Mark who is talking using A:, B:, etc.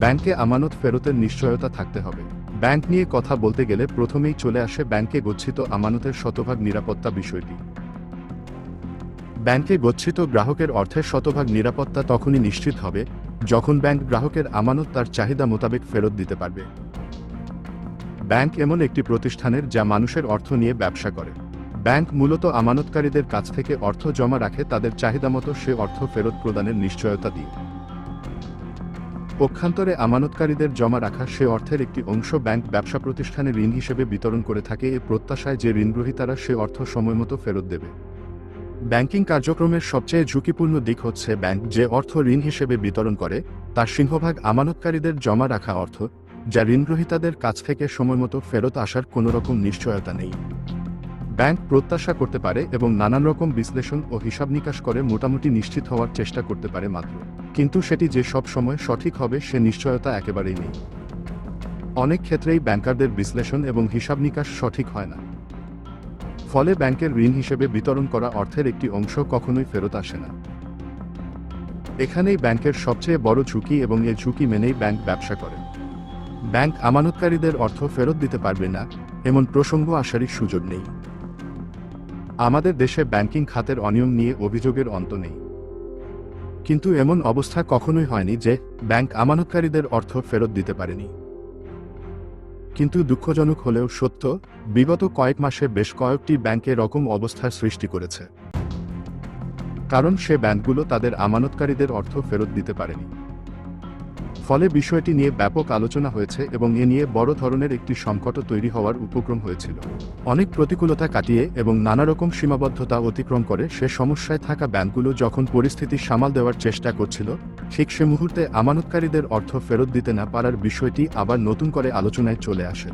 A: ব্যাংকে আমানত ফেরতের নিশ্চয়তা থাকতে হবে। ব্যাংক নিয়ে কথা বলতে গেলে প্রথমেই চলে আসে ব্যাংকে গচ্ছিত আমানতের শতভাগ নিরাপত্তা বিষয়টি। ব্যাংকে গচ্ছিত গ্রাহকের অর্থের শতভাগ নিরাপত্তা তখনই নিশ্চিত হবে, যখন ব্যাংক গ্রাহকের আমানত তার চাহিদা মোতাবেক ফেরত দিতে পারবে। ব্যাংক এমন একটি প্রতিষ্ঠানের যা মানুষের অর্থ নিয়ে ব্যবসা করে। ব্যাংক মূলত আমানতকারীদের কাছ থেকে অর্থ জমা রাখে, তাদের চাহিদামতো সে অর্থ ফেরত প্রদানের নিশ্চয়তা দিয়ে। পক্ষান্তরে আমানতকারীদের জমা রাখা সে অর্থের একটি অংশ ব্যাংক ব্যবসা প্রতিষ্ঠানে ঋণ হিসেবে বিতরণ করে থাকে এ প্রত্যাশায় যে ঋণগ্রহীতারা সে অর্থ সময়মতো ফেরত দেবে। ব্যাংকিং কার্যক্রমের সবচেয়ে ঝুঁকিপূর্ণ দিক হচ্ছে ব্যাংক যে অর্থ ঋণ হিসেবে বিতরণ করে, তার সিংহভাগ আমানতকারীদের জমা রাখা অর্থ, যা ঋণগ্রহীতাদের কাছ থেকে সময়মতো ফেরত আসার কোনো রকম নিশ্চয়তা নেই। ব্যাংক প্রত্যাশা করতে পারে এবং নানান রকম বিশ্লেষণ ও হিসাব নিকাশ করে মোটামুটি নিশ্চিত হওয়ার চেষ্টা করতে পারে মাত্র। কিন্তু সেটি যে সব সময় সঠিক হবে সে নিশ্চয়তা একেবারেই নেই। অনেক ক্ষেত্রেই ব্যাংকারদের বিশ্লেষণ এবং হিসাব নিকাশ সঠিক হয় না। ফলে ব্যাংকের ঋণ হিসেবে বিতরণ করা অর্থের একটি অংশ কখনোই ফেরত আসে না। এখানেই ব্যাংকের সবচেয়ে বড় ঝুঁকি এবং এ ঝুঁকি মেনেই ব্যাংক ব্যবসা করে। ব্যাংক আমানতকারীদের অর্থ ফেরত দিতে পারবে না, এমন প্রসঙ্গ আসারই সুযোগ নেই। আমাদের দেশে ব্যাংকিং খাতের অনিয়ম নিয়ে অভিযোগের অন্ত নেই। কিন্তু এমন অবস্থা কখনোই হয়নি যে ব্যাংক আমানতকারীদের অর্থ ফেরত দিতে পারেনি। কিন্তু দুঃখজনক হলেও সত্য, বিগত কয়েক মাসে বেশ কয়েকটি ব্যাংকে রকম অবস্থার সৃষ্টি করেছে। কারণ সে ব্যাংকগুলো তাদের আমানতকারীদের অর্থ ফেরত দিতে পারেনি। ফলে বিষয়টি নিয়ে ব্যাপক আলোচনা হয়েছে এবং এ নিয়ে বড় ধরনের একটি সংকট তৈরি হওয়ার উপক্রম হয়েছিল। অনেক প্রতিকূলতা কাটিয়ে এবং নানা রকম সীমাবদ্ধতা অতিক্রম করে সে সমস্যায় থাকা ব্যাংকগুলো যখন পরিস্থিতি সামাল দেওয়ার চেষ্টা করছিল, ঠিক সে মুহূর্তে আমানতকারীদের অর্থ ফেরত দিতে না পারার বিষয়টি আবার নতুন করে আলোচনায় চলে আসে।